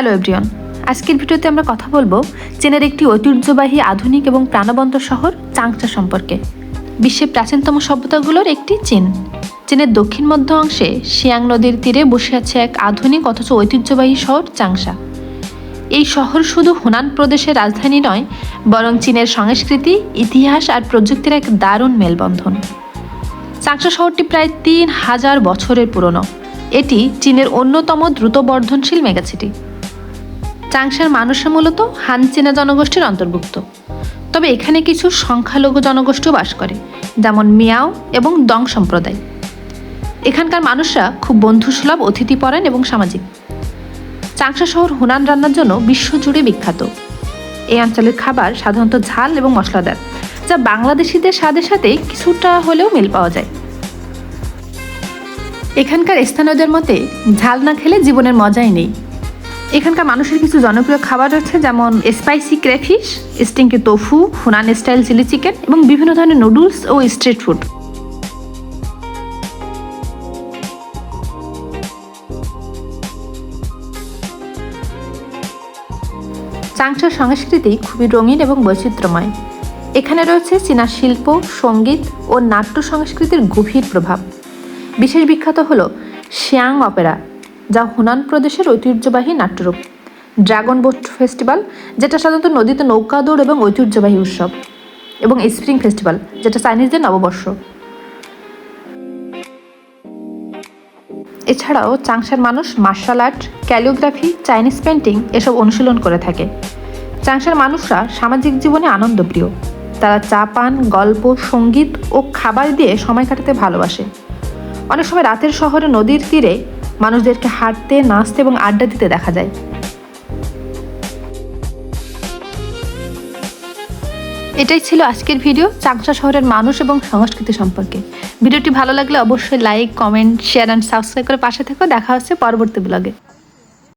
Hello everyone আজকের ভিডিওতে আমরা কথা বলব চীনের একটি ঐতিহ্যবাহী আধুনিক এবং প্রাণবন্ত শহর চাংচা সম্পর্কে। বিশ্বের প্রাচীনতম সভ্যতাগুলোর একটি চীন। চীনের দক্ষিণ মধ্য অংশে শিয়াং নদীর তীরে বসে আছে এক আধুনিক অথচ ঐতিহ্যবাহী শহর চাংসা এই শহর শুধু হুনান প্রদেশের রাজধানী নয়, বরং চীনের সংস্কৃতি, ইতিহাস আর প্রযুক্তির এক দারুণ মেলবন্ধন। চাংসা শহরটি প্রায় তিন হাজার বছরের পুরনো। এটি চীনের অন্যতম দ্রুত বর্ধনশীল মেগাসিটি। চাংসার মানুষরা মূলত হান চীনা জনগোষ্ঠীর অন্তর্ভুক্ত। তবে এখানে কিছু সংখ্যালঘু জনগোষ্ঠীও বাস করে, যেমন মিয়াও এবং দং সম্প্রদায়। এখানকার মানুষরা খুব বন্ধুসুলভ অতিথিপরায়ণ এবং সামাজিক। চাংসা শহর হুনান রান্নার জন্য বিশ্বজুড়ে বিখ্যাত। এই অঞ্চলের খাবার সাধারণত ঝাল এবং মশলাদার, যা বাংলাদেশিদের স্বাদের সাথে কিছুটা হলেও মিল পাওয়া যায়। এখানকার স্থানীয়দের মতে, ঝাল না খেলে জীবনের মজাই নেই। এখানকার মানুষের কিছু জনপ্রিয় খাবার রয়েছে, যেমন spicy crayfish stinky tofu Hunan style chilli chicken এবং বিভিন্ন ধরনের নুডলস ও স্ট্রিট ফুড চাংসার সংস্কৃতি খুবই রঙিন এবং বৈচিত্র্যময়। এখানে রয়েছে চীনা শিল্প, সংগীত ও নাট্য সংস্কৃতির গভীর প্রভাব। বিশেষ বিখ্যাত হলো শিয়াং অপেরা যা হুনান প্রদেশের ঐতিহ্যবাহী নাট্যরূপ। ড্রাগন বোট ফেস্টিভ্যাল যেটা সাধারণত নদীতে নৌকা, দৌড় এবং ঐতিহ্যবাহী উৎসব, এবং স্প্রিং ফেস্টিভ্যাল যেটা চাইনিজদের নববর্ষ। এছাড়াও চাংসার মানুষ martial art, calligraphy, Chinese painting এসব অনুশীলন করে থাকে। চাংসার মানুষরা সামাজিক জীবনে আনন্দপ্রিয়। তারা চা পান, গল্প, সংগীত ও খাবার দিয়ে সময় কাটাতে ভালোবাসে। অনেক সময় রাতের শহরে নদীর তীরে মানুষদেরকে হাঁটতে, নাচতে এবং আড্ডা দিতে দেখা যায়। এটাই ছিল আজকের ভিডিও চাকচা শহরের মানুষ এবং সংস্কৃতি সম্পর্কে। ভিডিওটি ভালো লাগলে অবশ্যই like comment share and subscribe করে পাশে থেকে দেখা হচ্ছে পরবর্তী ব্লগে